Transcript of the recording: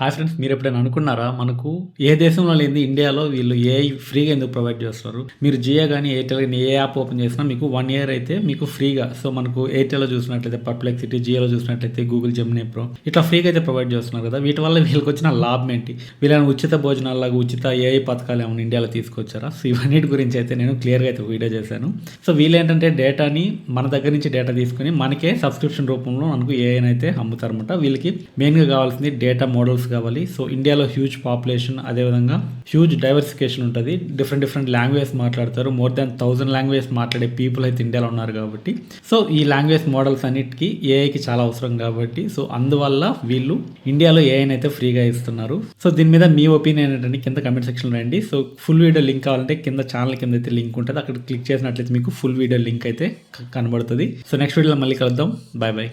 Hi friends మీరు ఎప్పుడైనా అనుకున్నారా? మనకు ఏ దేశంలో లేని ఇండియాలో వీళ్ళు ఏ ఫ్రీగా ఎందుకు ప్రొవైడ్ చేస్తున్నారు మీరు జియో కానీ ఎయిర్టెల్ కానీ ఏ యాప్ ఓపెన్ చేసినా మీకు వన్ ఇయర్ అయితే మీకు ఫ్రీగా. సో మనకు ఎయిర్టెల్లో చూసినట్లయితే పర్ప్లెక్సిటీ జియోలో చూసినట్లయితే గూగుల్ జెమినీ ప్రో ఇట్లా ఫ్రీగా అయితే ప్రొవైడ్ చేస్తున్నారు కదా. వీటి వల్ల వీళ్ళకి వచ్చిన లాభం ఏంటి? వీళ్ళని ఉచిత భోజనాలాగా ఉచిత ఏఐ పథకాలు ఏమైనా ఇండియాలో తీసుకొచ్చారా? సో ఇవన్నిటి గురించి అయితే నేను క్లియర్గా అయితే వీడియో చేశాను. సో వీళ్ళు ఏంటంటే డేటాని మన దగ్గర నుంచి డేటా తీసుకుని మనకే సబ్స్క్రిప్షన్ రూపంలో మనకు ఏఐని అయితే అమ్ముతారనమాట వీళ్ళకి మెయిన్గా కావాల్సింది డేటా మోడల్స్ కావాలి. సో ఇండియాలో హ్యూజ్ పాపులేషన్ అదేవిధంగా హ్యూజ్ డైవర్సిఫికేషన్ ఉంటుంది. డిఫరెంట్ డిఫరెంట్ లాంగ్వేజ్ మాట్లాడతారు. మోర్ దాన్ థౌజండ్ లాంగ్వేజ్ మాట్లాడే పీపుల్ అయితే ఇండియాలో ఉన్నారు కాబట్టి. సో ఈ లాంగ్వేజ్ మోడల్స్ అన్నిటికీ ఏఐకి చాలా అవసరం కాబట్టి. సో అందువల్ల వీళ్ళు ఇండియాలో ఏఐని అయితే ఫ్రీగా ఇస్తున్నారు. సో దీని మీద మీ ఒపీనియన్ ఏంటంటే కింద కమెంట్ సెక్షన్ రండి. సో ఫుల్ వీడియో లింక్ కావాలంటే కింద ఛానల్ కింద అయితే లింక్ ఉంటుంది. అక్కడ క్లిక్ చేసినట్లయితే మీకు ఫుల్ వీడియో లింక్ అయితే కనబడుతుంది. సో నెక్స్ట్ వీడియోలో మళ్ళీ కలుద్దాం. Bye bye